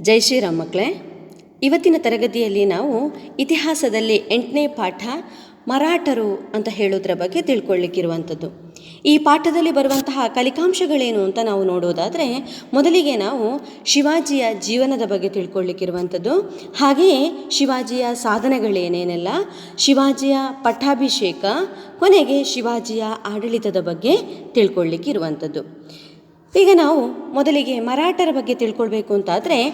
ಜೈ ಶ್ರೀರಾಮ್ ಮಕ್ಕಳೇ, ಇವತ್ತಿನ ತರಗತಿಯಲ್ಲಿ ನಾವು ಇತಿಹಾಸದಲ್ಲಿ ಎಂಟನೇ ಪಾಠ ಮರಾಠರು ಅಂತ ಹೇಳೋದ್ರ ಬಗ್ಗೆ ತಿಳ್ಕೊಳ್ಳಿಕ್ಕಿರುವಂಥದ್ದು ಈ ಪಾಠದಲ್ಲಿ ಬರುವಂತಹ ಕಲಿಕಾಂಶಗಳೇನು ಅಂತ ನಾವು ನೋಡೋದಾದರೆ, ಮೊದಲಿಗೆ ನಾವು ಶಿವಾಜಿಯ ಜೀವನದ ಬಗ್ಗೆ ತಿಳ್ಕೊಳ್ಳಿಕ್ಕಿರುವಂಥದ್ದು ಹಾಗೆಯೇ ಶಿವಾಜಿಯ ಸಾಧನೆಗಳೇನೇನೆಲ್ಲ, ಶಿವಾಜಿಯ ಪಟ್ಟಾಭಿಷೇಕ, ಕೊನೆಗೆ ಶಿವಾಜಿಯ ಆಡಳಿತದ ಬಗ್ಗೆ ತಿಳ್ಕೊಳ್ಳಿಕ್ಕಿರುವಂಥದ್ದು ಈಗ ನಾವು ಮೊದಲಿಗೆ ಮರಾಠರ ಬಗ್ಗೆ ತಿಳ್ಕೊಳ್ಬೇಕು ಅಂತಾದರೆ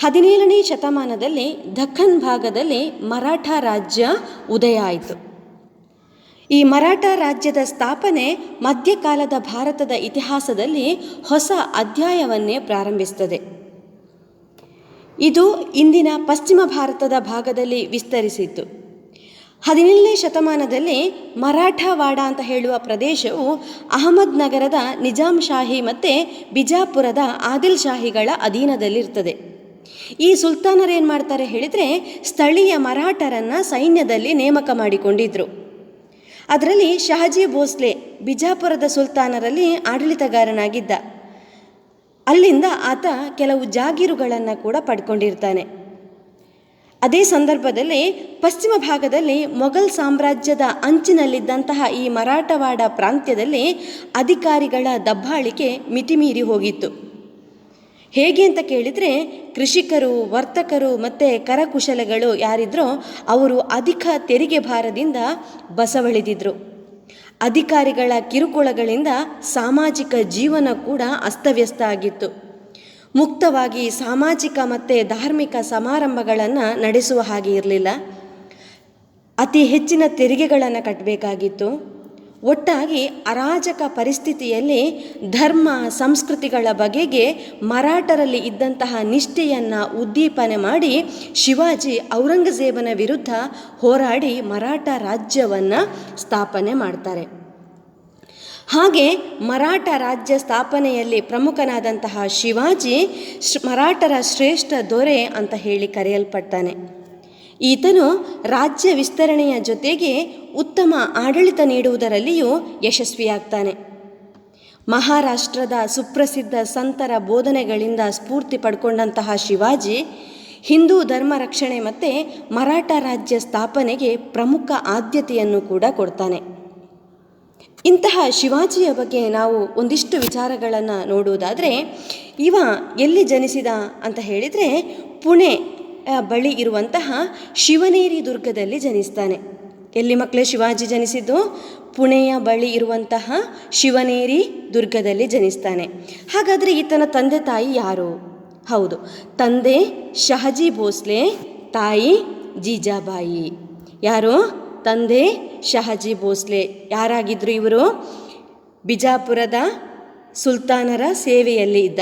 ಹದಿನೇಳನೇ ಶತಮಾನದಲ್ಲಿ ದಖನ್ ಭಾಗದಲ್ಲಿ ಮರಾಠ ರಾಜ್ಯ ಉದಯ ಆಯಿತು. ಈ ಮರಾಠ ರಾಜ್ಯದ ಸ್ಥಾಪನೆ ಮಧ್ಯಕಾಲದ ಭಾರತದ ಇತಿಹಾಸದಲ್ಲಿ ಹೊಸ ಅಧ್ಯಾಯವನ್ನೇ ಪ್ರಾರಂಭಿಸುತ್ತದೆ ಇದು ಇಂದಿನ ಪಶ್ಚಿಮ ಭಾರತದ ಭಾಗದಲ್ಲಿ ವಿಸ್ತರಿಸಿತ್ತು. ಹದಿನೇಳನೇ ಶತಮಾನದಲ್ಲಿ ಮರಾಠವಾಡ ಅಂತ ಹೇಳುವ ಪ್ರದೇಶವು ಅಹಮದ್ ನಗರದ ನಿಜಾಮ್ ಶಾಹಿ ಮತ್ತು ಬಿಜಾಪುರದ ಆದಿಲ್ ಶಾಹಿಗಳ ಅಧೀನದಲ್ಲಿರ್ತದೆ. ಈ ಸುಲ್ತಾನರೇನು ಮಾಡ್ತಾರೆ ಹೇಳಿದರೆ ಸ್ಥಳೀಯ ಮರಾಠರನ್ನು ಸೈನ್ಯದಲ್ಲಿ ನೇಮಕ ಮಾಡಿಕೊಂಡಿದ್ದರು ಅದರಲ್ಲಿ ಶಹಜಿ ಭೋಸ್ಲೆ ಬಿಜಾಪುರದ ಸುಲ್ತಾನರಲ್ಲಿ ಆಡಳಿತಗಾರನಾಗಿದ್ದ. ಅಲ್ಲಿಂದ ಆತ ಕೆಲವು ಜಾಗೀರುಗಳನ್ನು ಕೂಡ ಪಡ್ಕೊಂಡಿರ್ತಾನೆ. ಅದೇ ಸಂದರ್ಭದಲ್ಲಿ ಪಶ್ಚಿಮ ಭಾಗದಲ್ಲಿ ಮೊಘಲ್ ಸಾಮ್ರಾಜ್ಯದ ಅಂಚಿನಲ್ಲಿದ್ದಂತಹ ಈ ಮರಾಠವಾಡ ಪ್ರಾಂತ್ಯದಲ್ಲಿ ಅಧಿಕಾರಿಗಳ ದಬ್ಬಾಳಿಕೆ ಮಿತಿಮೀರಿ ಹೋಗಿತ್ತು. ಹೇಗೆ ಅಂತ ಕೇಳಿದರೆ ಕೃಷಿಕರು, ವರ್ತಕರು ಮತ್ತು ಕರಕುಶಲಗಳು ಯಾರಿದ್ರೋ ಅವರು ಅಧಿಕ ತೆರಿಗೆ ಭಾರದಿಂದ ಬಸವಳಿದಿದ್ರು. ಅಧಿಕಾರಿಗಳ ಕಿರುಕುಳಗಳಿಂದ ಸಾಮಾಜಿಕ ಜೀವನ ಕೂಡ ಅಸ್ತವ್ಯಸ್ತ ಆಗಿತ್ತು. ಮುಕ್ತವಾಗಿ ಸಾಮಾಜಿಕ ಮತ್ತು ಧಾರ್ಮಿಕ ಸಮಾರಂಭಗಳನ್ನು ನಡೆಸುವ ಹಾಗೆ ಇರಲಿಲ್ಲ. ಅತಿ ಹೆಚ್ಚಿನ ತೆರಿಗೆಗಳನ್ನು ಕಟ್ಟಬೇಕಾಗಿತ್ತು ಒಟ್ಟಾಗಿ ಅರಾಜಕ ಪರಿಸ್ಥಿತಿಯಲ್ಲಿ ಧರ್ಮ, ಸಂಸ್ಕೃತಿಗಳ ಬಗೆಗೆ ಮರಾಠರಲ್ಲಿ ಇದ್ದಂತಹ ನಿಷ್ಠೆಯನ್ನು ಉದ್ದೀಪನೆ ಮಾಡಿ ಶಿವಾಜಿ ಔರಂಗಜೇಬನ ವಿರುದ್ಧ ಹೋರಾಡಿ ಮರಾಠ ರಾಜ್ಯವನ್ನು ಸ್ಥಾಪನೆ ಮಾಡ್ತಾರೆ. ಹಾಗೆ ಮರಾಠ ರಾಜ್ಯ ಸ್ಥಾಪನೆಯಲ್ಲಿ ಪ್ರಮುಖನಾದಂತಹ ಶಿವಾಜಿ ಮರಾಠರ ಶ್ರೇಷ್ಠ ದೊರೆ ಅಂತ ಹೇಳಿ ಕರೆಯಲ್ಪಡ್ತಾನೆ. ಈತನು ರಾಜ್ಯ ವಿಸ್ತರಣೆಯ ಜೊತೆಗೆ ಉತ್ತಮ ಆಡಳಿತ ನೀಡುವುದರಲ್ಲಿಯೂ ಯಶಸ್ವಿಯಾಗ್ತಾನೆ. ಮಹಾರಾಷ್ಟ್ರದ ಸುಪ್ರಸಿದ್ಧ ಸಂತರ ಬೋಧನೆಗಳಿಂದ ಸ್ಫೂರ್ತಿ ಪಡ್ಕೊಂಡಂತಹ ಶಿವಾಜಿ ಹಿಂದೂ ಧರ್ಮ ರಕ್ಷಣೆ ಮತ್ತು ಮರಾಠ ರಾಜ್ಯ ಸ್ಥಾಪನೆಗೆ ಪ್ರಮುಖ ಆದ್ಯತೆಯನ್ನು ಕೂಡ ಕೊಡ್ತಾನೆ. ಇಂತಹ ಶಿವಾಜಿಯ ಬಗ್ಗೆ ನಾವು ಒಂದಿಷ್ಟು ವಿಚಾರಗಳನ್ನು ನೋಡುವುದಾದರೆ, ಇವ ಎಲ್ಲಿ ಜನಿಸಿದ ಅಂತ ಹೇಳಿದರೆ ಪುಣೆ ಬಳಿ ಇರುವಂತಹ ಶಿವನೇರಿ ದುರ್ಗದಲ್ಲಿ ಜನಿಸ್ತಾನೆ. ಎಲ್ಲಿ ಮಕ್ಕಳೇ ಶಿವಾಜಿ ಜನಿಸಿದ್ದು? ಪುಣೆಯ ಬಳಿ ಇರುವಂತಹ ಶಿವನೇರಿ ದುರ್ಗದಲ್ಲಿ ಜನಿಸ್ತಾನೆ. ಹಾಗಾದರೆ ಈತನ ತಂದೆ ತಾಯಿ ಯಾರು? ಹೌದು, ತಂದೆ ಶಹಜಿ ಭೋಸ್ಲೆ, ತಾಯಿ ಜೀಜಾಬಾಯಿ. ಯಾರು? ತಂದೆ ಶಹಜಿ ಭೋಸ್ಲೆ. ಯಾರಾಗಿದ್ದರು ಇವರು? ಬಿಜಾಪುರದ ಸುಲ್ತಾನರ ಸೇವೆಯಲ್ಲಿ ಇದ್ದ.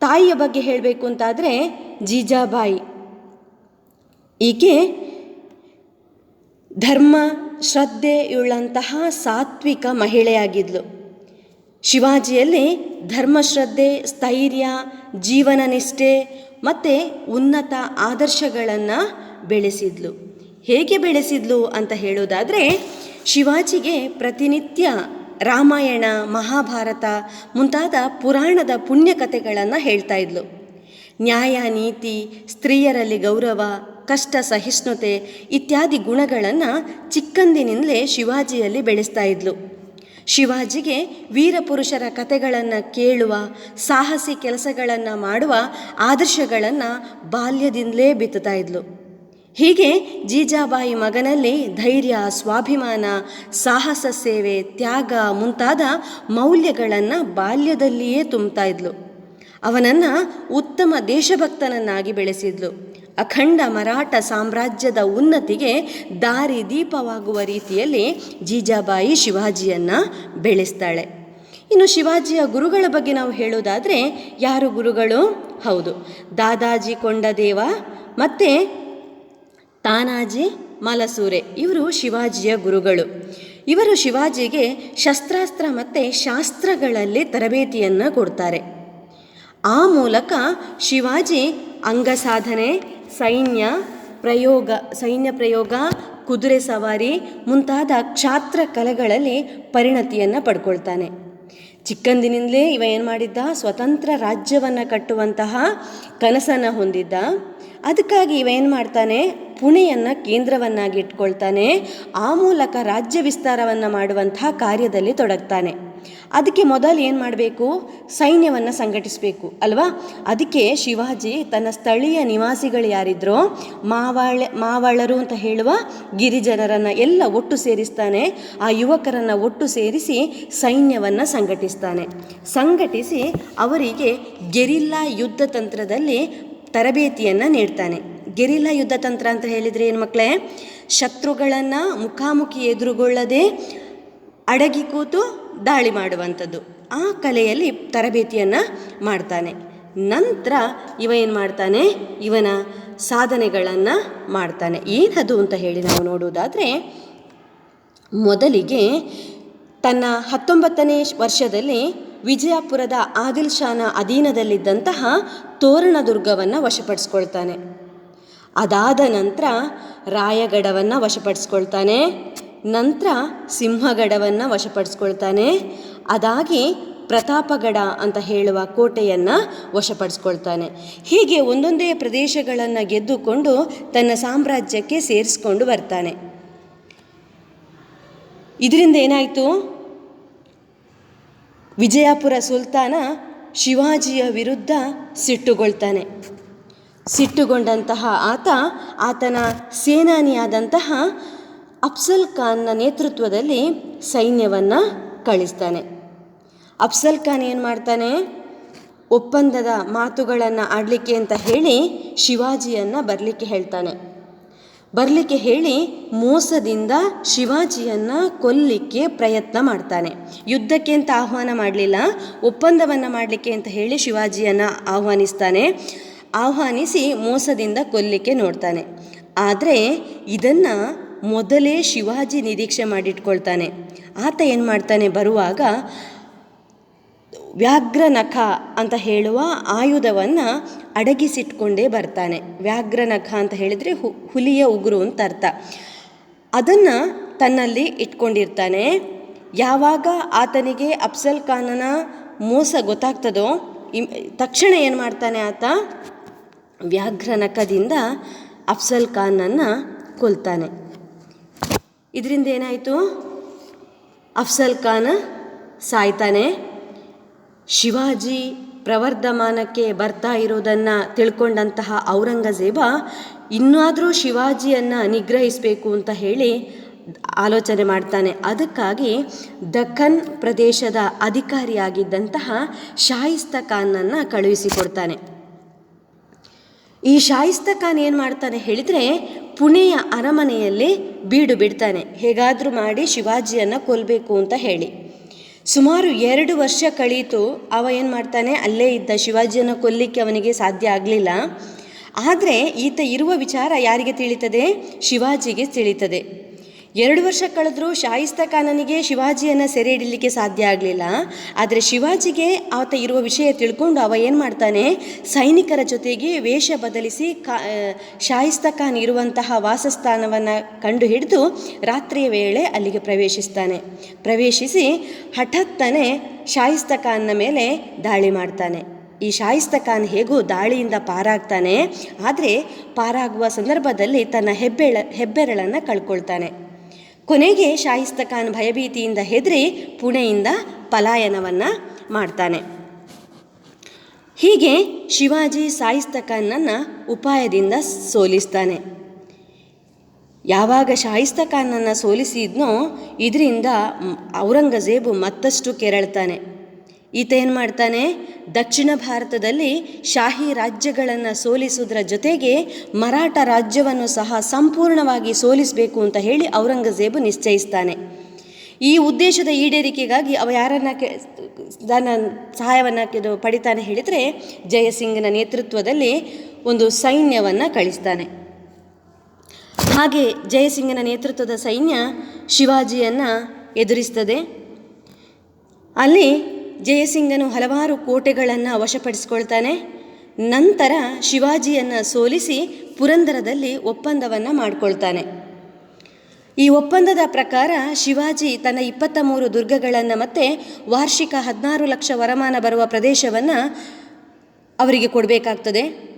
ತಾಯಿಯ ಬಗ್ಗೆ ಹೇಳಬೇಕು ಅಂತಾದರೆ ಜೀಜಾಬಾಯಿ. ಈಕೆ ಧರ್ಮ ಶ್ರದ್ಧೆಯುಳ್ಳಂತಹ ಸಾತ್ವಿಕ ಮಹಿಳೆಯಾಗಿದ್ಲು. ಶಿವಾಜಿಯಲ್ಲಿ ಧರ್ಮಶ್ರದ್ಧೆ ಸ್ಥೈರ್ಯ, ಜೀವನ ನಿಷ್ಠೆ ಮತ್ತು ಉನ್ನತ ಆದರ್ಶಗಳನ್ನು ಬೆಳೆಸಿದ್ಲು. ಹೇಗೆ ಬೆಳೆಸಿದ್ಲು ಅಂತ ಹೇಳೋದಾದರೆ, ಶಿವಾಜಿಗೆ ಪ್ರತಿನಿತ್ಯ ರಾಮಾಯಣ, ಮಹಾಭಾರತ ಮುಂತಾದ ಪುರಾಣದ ಪುಣ್ಯಕಥೆಗಳನ್ನು ಹೇಳ್ತಾ ಇದ್ಲು. ನ್ಯಾಯ, ನೀತಿ, ಸ್ತ್ರೀಯರಲ್ಲಿ ಗೌರವ, ಕಷ್ಟ, ಸಹಿಷ್ಣುತೆ ಇತ್ಯಾದಿ ಗುಣಗಳನ್ನು ಚಿಕ್ಕಂದಿನಿಂದಲೇ ಶಿವಾಜಿಯಲ್ಲಿ ಬೆಳೆಸ್ತಾ ಇದ್ಲು. ಶಿವಾಜಿಗೆ ವೀರಪುರುಷರ ಕಥೆಗಳನ್ನು ಕೇಳುವ, ಸಾಹಸಿ ಕೆಲಸಗಳನ್ನು ಮಾಡುವ ಆದರ್ಶಗಳನ್ನು ಬಾಲ್ಯದಿಂದಲೇ ಬಿತ್ತುತ್ತಾ ಇದ್ಲು. ಹೀಗೆ ಜೀಜಾಬಾಯಿ ಮಗನಲ್ಲಿ ಧೈರ್ಯ, ಸ್ವಾಭಿಮಾನ, ಸಾಹಸ ಸೇವೆ, ತ್ಯಾಗ ಮುಂತಾದ ಮೌಲ್ಯಗಳನ್ನು ಬಾಲ್ಯದಲ್ಲಿಯೇ ತುಂಬ್ತಾ ಇದ್ಲು. ಅವನನ್ನು ಉತ್ತಮ ದೇಶಭಕ್ತನನ್ನಾಗಿ ಬೆಳೆಸಿದ್ಲು. ಅಖಂಡ ಮರಾಠ ಸಾಮ್ರಾಜ್ಯದ ಉನ್ನತಿಗೆ ದಾರಿ ದೀಪವಾಗುವ ರೀತಿಯಲ್ಲಿ ಜೀಜಾಬಾಯಿ ಶಿವಾಜಿಯನ್ನು ಬೆಳೆಸ್ತಾಳೆ. ಇನ್ನು ಶಿವಾಜಿಯ ಗುರುಗಳ ಬಗ್ಗೆ ನಾವು ಹೇಳೋದಾದರೆ ಯಾರು ಗುರುಗಳು? ಹೌದು, ದಾದಾಜಿ ಕೊಂಡದೇವ, ಮತ್ತು ತಾನಾಜಿ, ಮಲಸೂರೆ. ಇವರು ಶಿವಾಜಿಯ ಗುರುಗಳು. ಇವರು ಶಿವಾಜಿಗೆ ಶಸ್ತ್ರಾಸ್ತ್ರ ಮತ್ತು ಶಾಸ್ತ್ರಗಳಲ್ಲಿ ತರಬೇತಿಯನ್ನು ಕೊಡ್ತಾರೆ. ಆ ಮೂಲಕ ಶಿವಾಜಿ ಅಂಗಸಾಧನೆ, ಸೈನ್ಯ ಪ್ರಯೋಗ ಸೈನ್ಯ ಪ್ರಯೋಗ, ಕುದುರೆ ಸವಾರಿ ಮುಂತಾದ ಕ್ಷಾತ್ರ ಕಲೆಗಳಲ್ಲಿ ಪರಿಣತಿಯನ್ನು ಪಡ್ಕೊಳ್ತಾನೆ. ಚಿಕ್ಕಂದಿನಿಂದಲೇ ಇವ ಏನು ಮಾಡಿದ್ದ? ಸ್ವತಂತ್ರ ರಾಜ್ಯವನ್ನು ಕಟ್ಟುವಂತಹ ಕನಸನ್ನು ಹೊಂದಿದ್ದ. ಅದಕ್ಕಾಗಿ ಇವ ಏನು ಮಾಡ್ತಾನೆ? ಪುಣೆಯನ್ನು ಕೇಂದ್ರವನ್ನಾಗಿ ಇಟ್ಕೊಳ್ತಾನೆ. ಆ ಮೂಲಕ ರಾಜ್ಯ ವಿಸ್ತಾರವನ್ನು ಮಾಡುವಂತಹ ಕಾರ್ಯದಲ್ಲಿ ತೊಡಗ್ತಾನೆ. ಅದಕ್ಕೆ ಮೊದಲು ಏನು ಮಾಡಬೇಕು? ಸೈನ್ಯವನ್ನು ಸಂಘಟಿಸಬೇಕು, ಅಲ್ವಾ? ಅದಕ್ಕೆ ಶಿವಾಜಿ ತನ್ನ ಸ್ಥಳೀಯ ನಿವಾಸಿಗಳು ಯಾರಿದ್ರೋ, ಮಾವಾಳ, ಮಾವಾಳರು ಅಂತ ಹೇಳುವ ಗಿರಿಜನರನ್ನು ಎಲ್ಲ ಒಟ್ಟು ಸೇರಿಸ್ತಾನೆ. ಆ ಯುವಕರನ್ನು ಒಟ್ಟು ಸೇರಿಸಿ ಸೈನ್ಯವನ್ನು ಸಂಘಟಿಸ್ತಾನೆ. ಸಂಘಟಿಸಿ ಅವರಿಗೆ ಗೆರಿಲ್ಲಾ ಯುದ್ಧ ತಂತ್ರದಲ್ಲಿ ತರಬೇತಿಯನ್ನು ನೀಡ್ತಾನೆ. ಗೆರಿಲ್ಲಾ ಯುದ್ಧ ತಂತ್ರ ಅಂತ ಹೇಳಿದರೆ ಏನು ಮಕ್ಕಳೇ ಶತ್ರುಗಳನ್ನು ಮುಖಾಮುಖಿ ಎದುರುಗೊಳ್ಳದೆ ಅಡಗಿ ಕೂತು ದಾಳಿ ಮಾಡುವಂಥದ್ದು. ಆ ಕಲೆಯಲ್ಲಿ ತರಬೇತಿಯನ್ನು ಮಾಡ್ತಾನೆ. ನಂತರ ಇವ ಏನು ಮಾಡ್ತಾನೆ? ಇವನ ಸಾಧನೆಗಳನ್ನು ಮಾಡ್ತಾನೆ. ಏನದು ಅಂತ ಹೇಳಿ ನಾವು ನೋಡುವುದಾದರೆ, ಮೊದಲಿಗೆ ತನ್ನ ಹತ್ತೊಂಬತ್ತನೇ ವರ್ಷದಲ್ಲಿ ವಿಜಯಪುರದ ಆದಿಲ್ ಶಾನ ಅಧೀನದಲ್ಲಿದ್ದಂತಹ ತೋರಣದುರ್ಗವನ್ನು ವಶಪಡಿಸ್ಕೊಳ್ತಾನೆ. ಅದಾದ ನಂತರ ರಾಯಗಢವನ್ನು ವಶಪಡಿಸ್ಕೊಳ್ತಾನೆ. ನಂತರ ಸಿಂಹಗಡವನ್ನು ವಶಪಡಿಸ್ಕೊಳ್ತಾನೆ. ಅದಾಗಿ ಪ್ರತಾಪಗಡ ಅಂತ ಹೇಳುವ ಕೋಟೆಯನ್ನು ವಶಪಡಿಸ್ಕೊಳ್ತಾನೆ. ಹೀಗೆ ಒಂದೊಂದೇ ಪ್ರದೇಶಗಳನ್ನು ಗೆದ್ದುಕೊಂಡು ತನ್ನ ಸಾಮ್ರಾಜ್ಯಕ್ಕೆ ಸೇರಿಸ್ಕೊಂಡು ಬರ್ತಾನೆ. ಇದರಿಂದ ಏನಾಯಿತು? ವಿಜಯಪುರ ಸುಲ್ತಾನ ಶಿವಾಜಿಯ ವಿರುದ್ಧ ಸಿಟ್ಟುಗೊಳ್ತಾನೆ. ಸಿಟ್ಟುಗೊಂಡಂತಹ ಆತ ಆತನ ಸೇನಾನಿಯಾದಂತಹ ಅಫ್ಸಲ್ ಖಾನ್ನ ನೇತೃತ್ವದಲ್ಲಿ ಸೈನ್ಯವನ್ನು ಕಳಿಸ್ತಾನೆ. ಅಫ್ಸಲ್ ಖಾನ್ ಏನು ಮಾಡ್ತಾನೆ? ಒಪ್ಪಂದದ ಮಾತುಗಳನ್ನು ಆಡಲಿಕ್ಕೆ ಅಂತ ಹೇಳಿ ಶಿವಾಜಿಯನ್ನು ಬರಲಿಕ್ಕೆ ಹೇಳ್ತಾನೆ. ಬರಲಿಕ್ಕೆ ಹೇಳಿ ಮೋಸದಿಂದ ಶಿವಾಜಿಯನ್ನು ಕೊಲ್ಲಿಕ್ಕೆ ಪ್ರಯತ್ನ ಮಾಡ್ತಾನೆ. ಯುದ್ಧಕ್ಕೆ ಅಂತ ಆಹ್ವಾನ ಮಾಡಲಿಲ್ಲ, ಒಪ್ಪಂದವನ್ನು ಮಾಡಲಿಕ್ಕೆ ಅಂತ ಹೇಳಿ ಶಿವಾಜಿಯನ್ನು ಆಹ್ವಾನಿಸ್ತಾನೆ. ಆಹ್ವಾನಿಸಿ ಮೋಸದಿಂದ ಕೊಲ್ಲಿಕ್ಕೆ ನೋಡ್ತಾನೆ. ಆದರೆ ಇದನ್ನು ಮೊದಲೇ ಶಿವಾಜಿ ನಿರೀಕ್ಷೆ ಮಾಡಿಟ್ಕೊಳ್ತಾನೆ. ಆತ ಏನು ಮಾಡ್ತಾನೆ? ಬರುವಾಗ ವ್ಯಾಘ್ರನಖ ಅಂತ ಹೇಳುವ ಆಯುಧವನ್ನು ಅಡಗಿಸಿಟ್ಕೊಂಡೇ ಬರ್ತಾನೆ. ವ್ಯಾಘ್ರನಖ ಅಂತ ಹೇಳಿದರೆ ಹು, ಹುಲಿಯ ಉಗುರು ಅಂತ ಅರ್ಥ. ಅದನ್ನು ತನ್ನಲ್ಲಿ ಇಟ್ಕೊಂಡಿರ್ತಾನೆ. ಯಾವಾಗ ಆತನಿಗೆ ಅಫ್ಸಲ್ ಖಾನನ ಮೋಸ ಗೊತ್ತಾಗ್ತದೋ ತಕ್ಷಣ ಏನು ಮಾಡ್ತಾನೆ ಆತ? ವ್ಯಾಘ್ರನಖದಿಂದ ಅಫ್ಸಲ್ ಖಾನನ್ನು ಕೊಲ್ತಾನೆ. ಇದರಿಂದ ಏನಾಯಿತು? ಅಫ್ಸಲ್ ಖಾನ್ ಸಾಯ್ತಾನೆ. ಶಿವಾಜಿ ಪ್ರವರ್ಧಮಾನಕ್ಕೆ ಬರ್ತಾ ಇರೋದನ್ನು ತಿಳ್ಕೊಂಡಂತಹ ಔರಂಗಜೇಬ ಇನ್ನಾದರೂ ಶಿವಾಜಿಯನ್ನು ನಿಗ್ರಹಿಸಬೇಕು ಅಂತ ಹೇಳಿ ಆಲೋಚನೆ ಮಾಡ್ತಾನೆ. ಅದಕ್ಕಾಗಿ ದಖನ್ ಪ್ರದೇಶದ ಅಧಿಕಾರಿಯಾಗಿದ್ದಂತಹ ಶಾಯಿಸ್ತ ಖಾನನ್ನು ಕಳುಹಿಸಿಕೊಡ್ತಾನೆ ಈ ಶಾಯಿಸ್ತ ಖಾನ್ ಏನು ಮಾಡ್ತಾನೆ ಹೇಳಿದರೆ ಪುಣೆಯ ಅರಮನೆಯಲ್ಲಿ ಬೀಡು ಬಿಡ್ತಾನೆ. ಹೇಗಾದರೂ ಮಾಡಿ ಶಿವಾಜಿಯನ್ನು ಕೊಲ್ಲಬೇಕು ಅಂತ ಹೇಳಿ. ಸುಮಾರು ಎರಡು ವರ್ಷ ಕಳೀತು ಅವ ಏನು ಮಾಡ್ತಾನೆ? ಅಲ್ಲೇ ಇದ್ದ ಶಿವಾಜಿಯನ್ನು ಕೊಲ್ಲಿಕ್ಕೆ ಅವನಿಗೆ ಸಾಧ್ಯ ಆಗಲಿಲ್ಲ. ಆದರೆ ಈತ ಇರುವ ವಿಚಾರ ಯಾರಿಗೆ ತಿಳಿತದೆ? ಶಿವಾಜಿಗೆ ತಿಳಿತದೆ. ಎರಡು ವರ್ಷ ಕಳೆದರೂ ಶಾಯಿಸ್ತ ಖಾನನಿಗೆ ಶಿವಾಜಿಯನ್ನು ಸೆರೆ ಹಿಡಲಿಕ್ಕೆ ಸಾಧ್ಯ ಆಗಲಿಲ್ಲ. ಆದರೆ ಶಿವಾಜಿಗೆ ಆತ ಇರುವ ವಿಷಯ ತಿಳ್ಕೊಂಡು ಅವ ಏನು ಮಾಡ್ತಾನೆ? ಸೈನಿಕರ ಜೊತೆಗೆ ವೇಷ ಬದಲಿಸಿ ಕಾ ಶಾಯಿಸ್ತ ಖಾನ್ ಇರುವಂತಹ ವಾಸಸ್ಥಾನವನ್ನು ಕಂಡು ಹಿಡಿದು ರಾತ್ರಿಯ ವೇಳೆ ಅಲ್ಲಿಗೆ ಪ್ರವೇಶಿಸ್ತಾನೆ. ಪ್ರವೇಶಿಸಿ ಹಠಾತ್ತನೆ ಶಾಯಿಸ್ತ ಖಾನ್ನ ಮೇಲೆ ದಾಳಿ ಮಾಡ್ತಾನೆ. ಈ ಶಾಯಿಸ್ತ ಖಾನ್ ಹೇಗೂ ದಾಳಿಯಿಂದ ಪಾರಾಗ್ತಾನೆ? ಆದರೆ ಪಾರಾಗುವ ಸಂದರ್ಭದಲ್ಲಿ ತನ್ನ ಹೆಬ್ಬೆಳ, ಹೆಬ್ಬೆರಳನ್ನು ಕಳ್ಕೊಳ್ತಾನೆ. ಕೊನೆಗೆ ಶಾಹಿಸ್ತ ಖಾನ್ ಭಯಭೀತಿಯಿಂದ ಹೆದರಿ ಪುಣೆಯಿಂದ ಪಲಾಯನವನ್ನು ಮಾಡ್ತಾನೆ. ಹೀಗೆ ಶಿವಾಜಿ ಶಾಹಿಸ್ತ ಖಾನನ್ನು ಉಪಾಯದಿಂದ ಸೋಲಿಸ್ತಾನೆ. ಯಾವಾಗ ಶಾಹಿಸ್ತ ಖಾನನ್ನು ಸೋಲಿಸಿದ್ನೋ, ಇದರಿಂದ ಔರಂಗಜೇಬು ಮತ್ತಷ್ಟು ಕೆರಳ್ತಾನೆ. ಈತ ಏನು ಮಾಡ್ತಾನೆ? ದಕ್ಷಿಣ ಭಾರತದಲ್ಲಿ ಶಾಹಿ ರಾಜ್ಯಗಳನ್ನು ಸೋಲಿಸುವುದರ ಜೊತೆಗೆ ಮರಾಠ ರಾಜ್ಯವನ್ನು ಸಹ ಸಂಪೂರ್ಣವಾಗಿ ಸೋಲಿಸಬೇಕು ಅಂತ ಹೇಳಿ ಔರಂಗಜೇಬು ನಿಶ್ಚಯಿಸ್ತಾನೆ. ಈ ಉದ್ದೇಶದ ಈಡೇರಿಕೆಗಾಗಿ ಅವ ಯಾರನ್ನ ಕೆ, ತನ್ನ ಸಹಾಯವನ್ನು ಪಡಿತಾನೆ ಹೇಳಿದರೆ ಜಯಸಿಂಗನ ನೇತೃತ್ವದಲ್ಲಿ ಒಂದು ಸೈನ್ಯವನ್ನು ಕಳಿಸ್ತಾನೆ. ಹಾಗೆ ಜಯಸಿಂಗನ ನೇತೃತ್ವದ ಸೈನ್ಯ ಶಿವಾಜಿಯನ್ನು ಎದುರಿಸ್ತದೆ. ಅಲ್ಲಿ ಜಯಸಿಂಗನು ಹಲವಾರು ಕೋಟೆಗಳನ್ನು ವಶಪಡಿಸ್ಕೊಳ್ತಾನೆ. ನಂತರ ಶಿವಾಜಿಯನ್ನು ಸೋಲಿಸಿ ಪುರಂದರದಲ್ಲಿ ಒಪ್ಪಂದವನ್ನು ಮಾಡಿಕೊಳ್ತಾನೆ. ಈ ಒಪ್ಪಂದದ ಪ್ರಕಾರ ಶಿವಾಜಿ ತನ್ನ ಇಪ್ಪತ್ತ ಮೂರು ದುರ್ಗಗಳನ್ನು ಮತ್ತು ವಾರ್ಷಿಕ ಹದಿನಾರು ಲಕ್ಷ ವರಮಾನ ಬರುವ ಪ್ರದೇಶವನ್ನು ಅವರಿಗೆ ಕೊಡಬೇಕಾಗ್ತದೆ.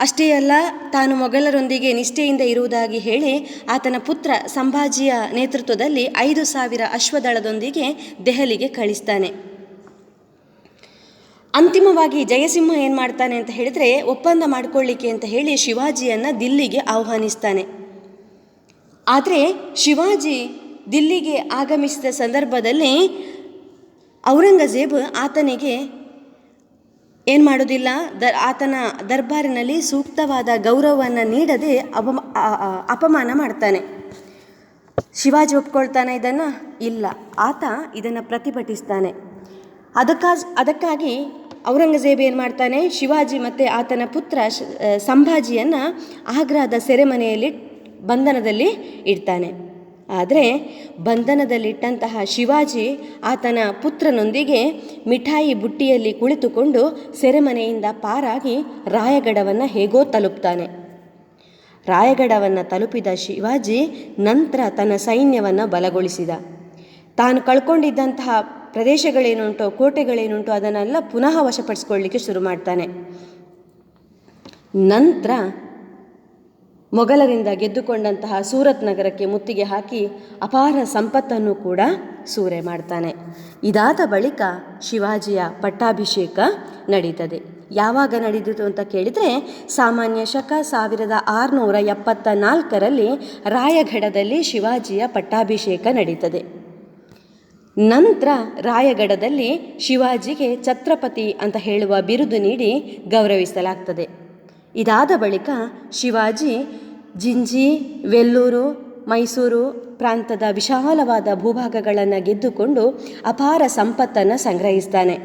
ಅಷ್ಟೇ ಅಲ್ಲ, ತಾನು ಮೊಘಲರೊಂದಿಗೆ ನಿಷ್ಠೆಯಿಂದ ಇರುವುದಾಗಿ ಹೇಳಿ ಆತನ ಪುತ್ರ ಸಂಭಾಜಿಯ ನೇತೃತ್ವದಲ್ಲಿ ಐದು ಸಾವಿರ ಅಶ್ವದಳದೊಂದಿಗೆ ದೆಹಲಿಗೆ ಕಳಿಸ್ತಾನೆ. ಅಂತಿಮವಾಗಿ ಜಯಸಿಂಹ ಏನು ಮಾಡ್ತಾನೆ ಅಂತ ಹೇಳಿದರೆ, ಒಪ್ಪಂದ ಮಾಡಿಕೊಳ್ಳಿಕ್ಕೆ ಅಂತ ಹೇಳಿ ಶಿವಾಜಿಯನ್ನು ದಿಲ್ಲಿಗೆ ಆಹ್ವಾನಿಸ್ತಾನೆ. ಆದರೆ ಶಿವಾಜಿ ದಿಲ್ಲಿಗೆ ಆಗಮಿಸಿದ ಸಂದರ್ಭದಲ್ಲಿ ಔರಂಗಜೇಬ್ ಆತನಿಗೆ ಏನು ಮಾಡೋದಿಲ್ಲ, ದ, ಆತನ ದರ್ಬಾರಿನಲ್ಲಿ ಸೂಕ್ತವಾದ ಗೌರವವನ್ನು ನೀಡದೆ ಅಪಮ ಅಪಮಾನ ಮಾಡ್ತಾನೆ. ಶಿವಾಜಿ ಒಪ್ಕೊಳ್ತಾನೆ ಇದನ್ನು? ಇಲ್ಲ. ಆತ ಇದನ್ನು ಪ್ರತಿಭಟಿಸ್ತಾನೆ. ಅದಕ್ಕಾಗಿ ಅದಕ್ಕಾಗಿ ಔರಂಗಜೇಬ್ ಏನು ಮಾಡ್ತಾನೆ? ಶಿವಾಜಿ ಮತ್ತು ಆತನ ಪುತ್ರ ಸಂಭಾಜಿಯನ್ನು ಆಗ್ರಾದ ಸೆರೆಮನೆಯಲ್ಲಿ ಬಂಧನದಲ್ಲಿ ಇಡ್ತಾನೆ. ಆದರೆ ಬಂಧನದಲ್ಲಿಟ್ಟಂತಹ ಶಿವಾಜಿ ಆತನ ಪುತ್ರನೊಂದಿಗೆ ಮಿಠಾಯಿ ಬುಟ್ಟಿಯಲ್ಲಿ ಕುಳಿತುಕೊಂಡು ಸೆರೆಮನೆಯಿಂದ ಪಾರಾಗಿ ರಾಯಗಡವನ್ನು ಹೇಗೋ ತಲುಪ್ತಾನೆ. ರಾಯಗಡವನ್ನು ತಲುಪಿದ ಶಿವಾಜಿ ನಂತರ ತನ್ನ ಸೈನ್ಯವನ್ನು ಬಲಗೊಳಿಸಿದ. ತಾನು ಕಳ್ಕೊಂಡಿದ್ದಂತಹ ಪ್ರದೇಶಗಳೇನುಂಟೋ, ಕೋಟೆಗಳೇನುಂಟೋ ಅದನ್ನೆಲ್ಲ ಪುನಃ ವಶಪಡಿಸ್ಕೊಳ್ಳಿಕ್ಕೆ ಶುರು ಮಾಡ್ತಾನೆ. ನಂತರ ಮೊಘಲರಿಂದ ಗೆದ್ದುಕೊಂಡಂತಹ ಸೂರತ್ ನಗರಕ್ಕೆ ಮುತ್ತಿಗೆ ಹಾಕಿ ಅಪಾರ ಸಂಪತ್ತನ್ನು ಕೂಡ ಸೂರೆ ಮಾಡ್ತಾನೆ. ಇದಾದ ಬಳಿಕ ಶಿವಾಜಿಯ ಪಟ್ಟಾಭಿಷೇಕ ನಡೀತದೆ. ಯಾವಾಗ ನಡೆದಿತು ಅಂತ ಕೇಳಿದರೆ ಸಾಮಾನ್ಯ ಶಕ ಸಾವಿರದ ಆರುನೂರ ಎಪ್ಪತ್ತ ನಾಲ್ಕರಲ್ಲಿ ರಾಯಘಡದಲ್ಲಿ ಶಿವಾಜಿಯ ಪಟ್ಟಾಭಿಷೇಕ ನಡೀತದೆ. ನಂತರ ರಾಯಗಢದಲ್ಲಿ ಶಿವಾಜಿಗೆ ಛತ್ರಪತಿ ಅಂತ ಹೇಳುವ ಬಿರುದು ನೀಡಿ ಗೌರವಿಸಲಾಗ್ತದೆ. ಇದಾದ ಬಳಿಕ ಶಿವಾಜಿ ಜಿಂಜಿ, ವೆಲ್ಲೂರು, ಮೈಸೂರು ಪ್ರಾಂತದ ವಿಶಾಲವಾದ ಭೂಭಾಗಗಳನ್ನು ಗೆದ್ದುಕೊಂಡು ಅಪಾರ ಸಂಪತ್ತನ್ನು ಸಂಗ್ರಹಿಸ್ತಾನೆ.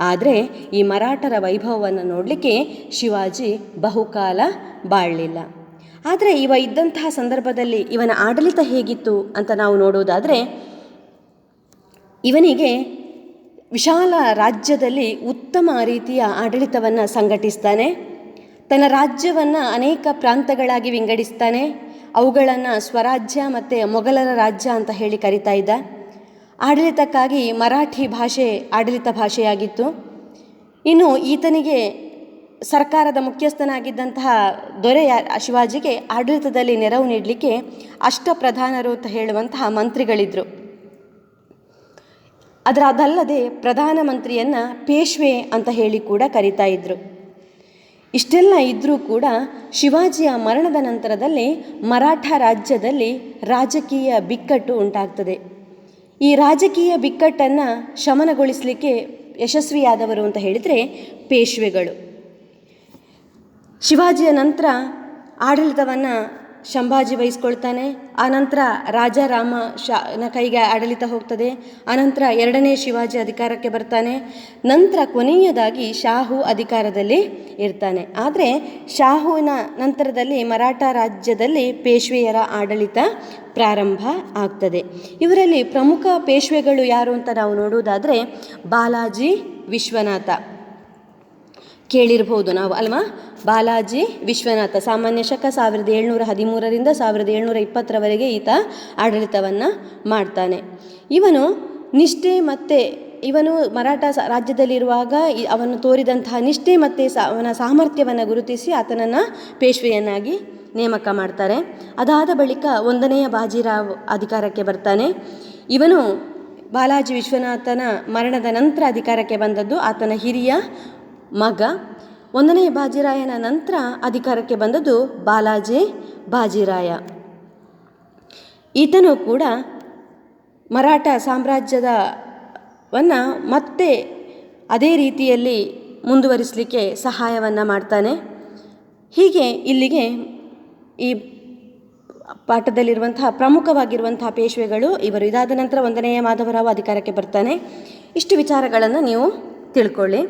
ಆದರೆ ಈ ಮರಾಠರ ವೈಭವವನ್ನು ನೋಡಲಿಕ್ಕೆ ಶಿವಾಜಿ ಬಹುಕಾಲ ಬಾಳಲಿಲ್ಲ. ಆದರೆ ಇವ ಇದ್ದಂತಹ ಸಂದರ್ಭದಲ್ಲಿ ಇವನ ಆಡಳಿತ ಹೇಗಿತ್ತು ಅಂತ ನಾವು ನೋಡೋದಾದರೆ ಇವನಿಗೆ ವಿಶಾಲ ರಾಜ್ಯದಲ್ಲಿ ಉತ್ತಮ ರೀತಿಯ ಆಡಳಿತವನ್ನು ಸಂಘಟಿಸ್ತಾನೆ. ತನ್ನ ರಾಜ್ಯವನ್ನು ಅನೇಕ ಪ್ರಾಂತಗಳಾಗಿ ವಿಂಗಡಿಸ್ತಾನೆ. ಅವುಗಳನ್ನು ಸ್ವರಾಜ್ಯ ಮತ್ತು ಮೊಘಲರ ರಾಜ್ಯ ಅಂತ ಹೇಳಿ ಕರಿತಾ ಇದ್ದ. ಆಡಳಿತಕ್ಕಾಗಿ ಮರಾಠಿ ಭಾಷೆ ಆಡಳಿತ ಭಾಷೆಯಾಗಿತ್ತು. ಇನ್ನು ಈತನಿಗೆ ಸರ್ಕಾರದ ಮುಖ್ಯಸ್ಥನಾಗಿದ್ದಂತಹ ದೊರೆ ಯಾ- ಶಿವಾಜಿಗೆ ಆಡಳಿತದಲ್ಲಿ ನೆರವು ನೀಡಲಿಕ್ಕೆ ಅಷ್ಟಪ್ರಧಾನರು ಅಂತ ಹೇಳುವಂತಹ ಮಂತ್ರಿಗಳಿದ್ದರು ಅದರ ಅದಲ್ಲದೆ ಪ್ರಧಾನಮಂತ್ರಿಯನ್ನು ಪೇಶ್ವೆ ಅಂತ ಹೇಳಿ ಕೂಡ ಕರಿತಾ ಇದ್ದರು ಇಷ್ಟೆಲ್ಲ ಇದ್ದರೂ ಕೂಡ ಶಿವಾಜಿಯ ಮರಣದ ನಂತರದಲ್ಲಿ ಮರಾಠ ರಾಜ್ಯದಲ್ಲಿ ರಾಜಕೀಯ ಬಿಕ್ಕಟ್ಟು ಉಂಟಾಗ್ತದೆ. ಈ ರಾಜಕೀಯ ಬಿಕ್ಕಟ್ಟನ್ನು ಶಮನಗೊಳಿಸಲಿಕ್ಕೆ ಯಶಸ್ವಿಯಾದವರು ಅಂತ ಹೇಳಿದರೆ ಪೇಶ್ವೆಗಳು. ಶಿವಾಜಿಯ ನಂತರ ಆಡಳಿತವನ್ನು ಶಂಭಾಜಿ ವಹಿಸ್ಕೊಳ್ತಾನೆ ಆನಂತರ ರಾಜಾರಾಮ ಶಾನ ಕೈಗೆ ಆಡಳಿತ ಹೋಗ್ತದೆ. ಆನಂತರ ಎರಡನೇ ಶಿವಾಜಿ ಅಧಿಕಾರಕ್ಕೆ ಬರ್ತಾನೆ. ನಂತರ ಕೊನೆಯದಾಗಿ ಶಾಹು ಅಧಿಕಾರದಲ್ಲಿ ಇರ್ತಾನೆ. ಆದರೆ ಶಾಹುವಿನ ನಂತರದಲ್ಲಿ ಮರಾಠ ರಾಜ್ಯದಲ್ಲಿ ಪೇಶ್ವೆಯರ ಆಡಳಿತ ಪ್ರಾರಂಭ ಆಗ್ತದೆ. ಇವರಲ್ಲಿ ಪ್ರಮುಖ ಪೇಶ್ವೆಗಳು ಯಾರು ಅಂತ ನಾವು ನೋಡುವುದಾದರೆ ಬಾಲಾಜಿ, ವಿಶ್ವನಾಥ. ಕೇಳಿರ್ಬೋದು ನಾವು, ಅಲ್ವಾ? ಬಾಲಾಜಿ ವಿಶ್ವನಾಥ, ಸಾಮಾನ್ಯ ಶಕ ಸಾವಿರದ ಏಳ್ನೂರ ಹದಿಮೂರರಿಂದ ಸಾವಿರದ ಏಳ್ನೂರ ಇಪ್ಪತ್ತರವರೆಗೆ ಈತ ಆಡಳಿತವನ್ನು ಮಾಡ್ತಾನೆ. ಇವನು ನಿಷ್ಠೆ ಮತ್ತು, ಇವನು ಮರಾಠ ರಾಜ್ಯದಲ್ಲಿರುವಾಗ ಅವನು ತೋರಿದಂತಹ ನಿಷ್ಠೆ ಮತ್ತು ಅವನ ಸಾಮರ್ಥ್ಯವನ್ನು ಗುರುತಿಸಿ ಆತನನ್ನು ಪೇಶ್ವೆಯನ್ನಾಗಿ ನೇಮಕ ಮಾಡ್ತಾರೆ. ಅದಾದ ಬಳಿಕ ಒಂದನೆಯ ಬಾಜಿರಾವ್ ಅಧಿಕಾರಕ್ಕೆ ಬರ್ತಾನೆ. ಇವನು ಬಾಲಾಜಿ ವಿಶ್ವನಾಥನ ಮರಣದ ನಂತರ ಅಧಿಕಾರಕ್ಕೆ ಬಂದದ್ದು ಆತನ ಹಿರಿಯ ಮಗ. ಒಂದನೇ ಬಾಜಿರಾಯನ ನಂತರ ಅಧಿಕಾರಕ್ಕೆ ಬಂದದ್ದು ಬಾಲಾಜಿ ಬಾಜಿರಾಯ. ಈತನು ಕೂಡ ಮರಾಠ ಸಾಮ್ರಾಜ್ಯದವನ್ನು ಮತ್ತೆ ಅದೇ ರೀತಿಯಲ್ಲಿ ಮುಂದುವರಿಸಲಿಕ್ಕೆ ಸಹಾಯವನ್ನು ಮಾಡ್ತಾನೆ. ಹೀಗೆ ಇಲ್ಲಿಗೆ ಈ ಪಾಠದಲ್ಲಿರುವಂತಹ ಪ್ರಮುಖವಾಗಿರುವಂತಹ ಪೇಶ್ವೆಗಳು ಇವರು. ಇದಾದ ನಂತರ ಒಂದನೆಯ ಮಾಧವರಾವ್ ಅಧಿಕಾರಕ್ಕೆ ಬರ್ತಾನೆ. ಇಷ್ಟು ವಿಚಾರಗಳನ್ನು ನೀವು ತಿಳ್ಕೊಳ್ಳಿ.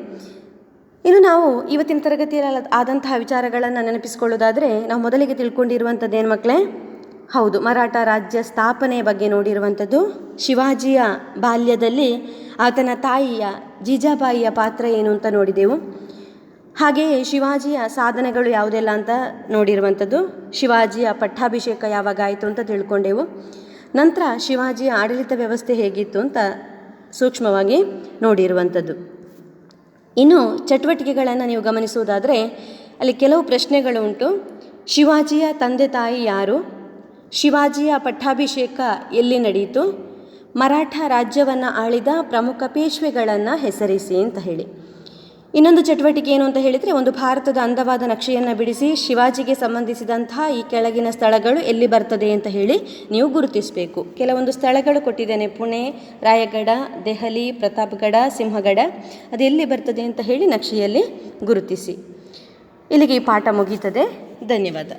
ಇನ್ನು ನಾವು ಇವತ್ತಿನ ತರಗತಿಯಲ್ಲಿ ಆದಂತಹ ವಿಚಾರಗಳನ್ನು ನೆನಪಿಸಿಕೊಳ್ಳೋದಾದರೆ ನಾವು ಮೊದಲಿಗೆ ತಿಳ್ಕೊಂಡಿರುವಂಥದ್ದು ಏನು ಮಕ್ಕಳೇ? ಹೌದು, ಮರಾಠ ರಾಜ್ಯ ಸ್ಥಾಪನೆಯ ಬಗ್ಗೆ ನೋಡಿರುವಂಥದ್ದು. ಶಿವಾಜಿಯ ಬಾಲ್ಯದಲ್ಲಿ ಆತನ ತಾಯಿಯ, ಜೀಜಾಬಾಯಿಯ ಪಾತ್ರ ಏನು ಅಂತ ನೋಡಿದೆವು. ಹಾಗೆಯೇ ಶಿವಾಜಿಯ ಸಾಧನೆಗಳು ಯಾವುದೆಲ್ಲ ಅಂತ ನೋಡಿರುವಂಥದ್ದು. ಶಿವಾಜಿಯ ಪಟ್ಟಾಭಿಷೇಕ ಯಾವಾಗ ಆಯಿತು ಅಂತ ತಿಳ್ಕೊಂಡೆವು. ನಂತರ ಶಿವಾಜಿಯ ಆಡಳಿತ ವ್ಯವಸ್ಥೆ ಹೇಗಿತ್ತು ಅಂತ ಸೂಕ್ಷ್ಮವಾಗಿ ನೋಡಿರುವಂಥದ್ದು. ಇನ್ನು ಚಟುವಟಿಕೆಗಳನ್ನು ನೀವು ಗಮನಿಸುವುದಾದರೆ, ಅಲ್ಲಿ ಕೆಲವು ಪ್ರಶ್ನೆಗಳು ಉಂಟು. ಶಿವಾಜಿಯ ತಂದೆ ತಾಯಿ ಯಾರು? ಶಿವಾಜಿಯ ಪಟ್ಟಾಭಿಷೇಕ ಎಲ್ಲಿ ನಡೆಯಿತು? ಮರಾಠ ರಾಜ್ಯವನ್ನು ಆಳಿದ ಪ್ರಮುಖ ಪೇಶ್ವೆಗಳನ್ನು ಹೆಸರಿಸಿ ಅಂತ ಹೇಳಿ. ಇನ್ನೊಂದು ಚಟುವಟಿಕೆ ಏನು ಅಂತ ಹೇಳಿದರೆ ಒಂದು ಭಾರತದ ಅಂದವಾದ ನಕ್ಷೆಯನ್ನು ಬಿಡಿಸಿ ಶಿವಾಜಿಗೆ ಸಂಬಂಧಿಸಿದಂತಹ ಈ ಕೆಳಗಿನ ಸ್ಥಳಗಳು ಎಲ್ಲಿ ಬರ್ತದೆ ಅಂತ ಹೇಳಿ ನೀವು ಗುರುತಿಸಬೇಕು. ಕೆಲವೊಂದು ಸ್ಥಳಗಳು ಕೊಟ್ಟಿದ್ದೇನೆ. ಪುಣೆ ರಾಯಗಢ ದೆಹಲಿ, ಪ್ರತಾಪ್ಗಢ, ಸಿಂಹಗಡ. ಅದು ಎಲ್ಲಿ ಬರ್ತದೆ ಅಂತ ಹೇಳಿ ನಕ್ಷೆಯಲ್ಲಿ ಗುರುತಿಸಿ. ಇಲ್ಲಿಗೆ ಈ ಪಾಠ ಮುಗೀತದೆ. ಧನ್ಯವಾದ.